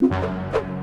you.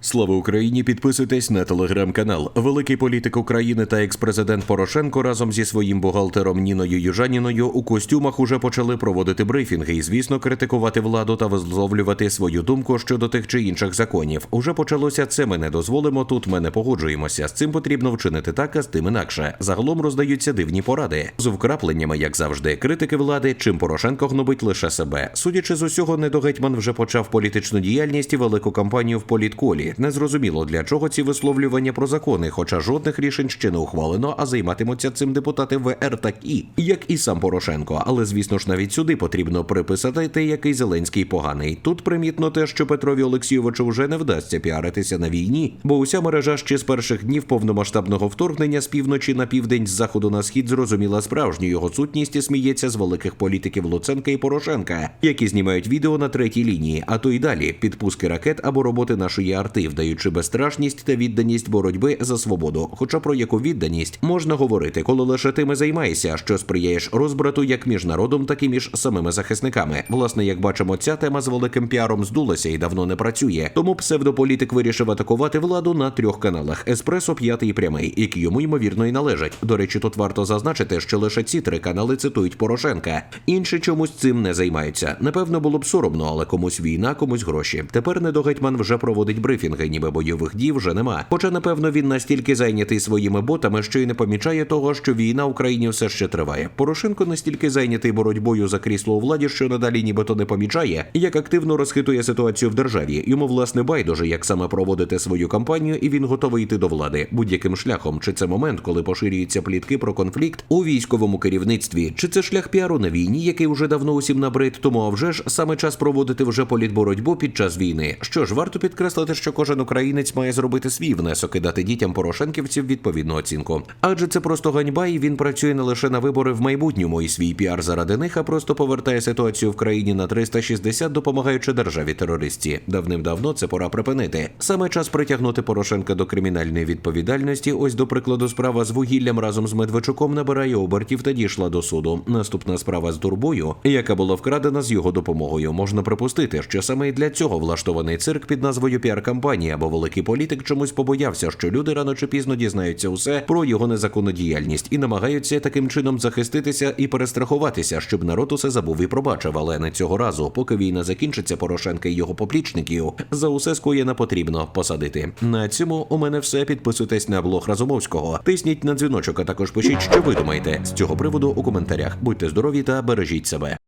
Слава Україні! Підписуйтесь на телеграм-канал. Великий політик України та екс-президент Порошенко разом зі своїм бухгалтером Ніною Южаніною у костюмах уже почали проводити брифінги і, звісно, критикувати владу та висловлювати свою думку щодо тих чи інших законів. Уже почалося це. Ми не дозволимо. Тут ми не погоджуємося. З цим потрібно вчинити так, а з тим інакше. Загалом роздаються дивні поради з вкрапленнями, як завжди. Критики влади, чим Порошенко гнобить лише себе. Судячи з усього, недогетьман вже почав політичну діяльність і велику кампанію в політколі. Незрозуміло для чого ці висловлювання про закони, хоча жодних рішень ще не ухвалено, а займатимуться цим депутати ВР такі, як і сам Порошенко. Але звісно ж, навіть сюди потрібно приписати те, який Зеленський поганий. Тут примітно те, що Петрові Олексійовичу вже не вдасться піаритися на війні, бо уся мережа ще з перших днів повномасштабного вторгнення з півночі на південь, з заходу на схід зрозуміла справжню його сутність і сміється з великих політиків Луценка і Порошенка, які знімають відео на третій лінії, а то й далі підпуски ракет або роботи нашої арти, вдаючи безстрашність та відданість боротьби за свободу. Хоча про яку відданість можна говорити, коли лише тими займаєшся, що сприяєш розбрату як між народом, так і між самими захисниками. Власне, як бачимо, ця тема з великим піаром здулася і давно не працює. Тому псевдополітик вирішив атакувати владу на трьох каналах: Еспресо, п'ятий і прямий, які йому ймовірно і належать. До речі, тут варто зазначити, що лише ці три канали цитують Порошенка. Інші чомусь цим не займаються. Напевно, було б соромно, але комусь війна, комусь гроші. Тепер недогетьман вже проводить брифінги, ніби бойових дій вже нема. Хоча, напевно, він настільки зайнятий своїми ботами, що й не помічає того, що війна в Україні все ще триває. Порошенко настільки зайнятий боротьбою за крісло у владі, що надалі нібито не помічає, як активно розхитує ситуацію в державі. Йому власне байдуже, як саме проводити свою кампанію, і він готовий йти до влади будь-яким шляхом. Чи це момент, коли поширюються плітки про конфлікт у військовому керівництві, чи це шлях піару на війні, який вже давно усім набрид. Тому а вже ж саме час проводити вже політборотьбу під час війни. Що ж, варто підкреслити, що кожен українець має зробити свій внесок і дати дітям порошенківців відповідну оцінку. Адже це просто ганьба, і він працює не лише на вибори в майбутньому і свій піар заради них, а просто повертає ситуацію в країні на 360, допомагаючи державі терористі. Давним-давно це пора припинити. Саме час притягнути Порошенка до кримінальної відповідальності. Ось до прикладу, справа з вугіллям разом з Медведчуком набирає обертів та дійшла до суду. Наступна справа з дурбою, яка була вкрадена з його допомогою. Можна припустити, що саме і для цього влаштований цирк під назвою піар-кампанія, бо великий політик чомусь побоявся, що люди рано чи пізно дізнаються усе про його незаконну діяльність і намагаються таким чином захиститися і перестрахуватися, щоб народ усе забув і пробачив. Але не цього разу, поки війна закінчиться, Порошенка і його поплічників за усе скоєне потрібно посадити. На цьому у мене все. Підписуйтесь на блог Разумовського, тисніть на дзвіночок, а також пишіть, що ви думаєте з цього приводу у коментарях. Будьте здорові та бережіть себе.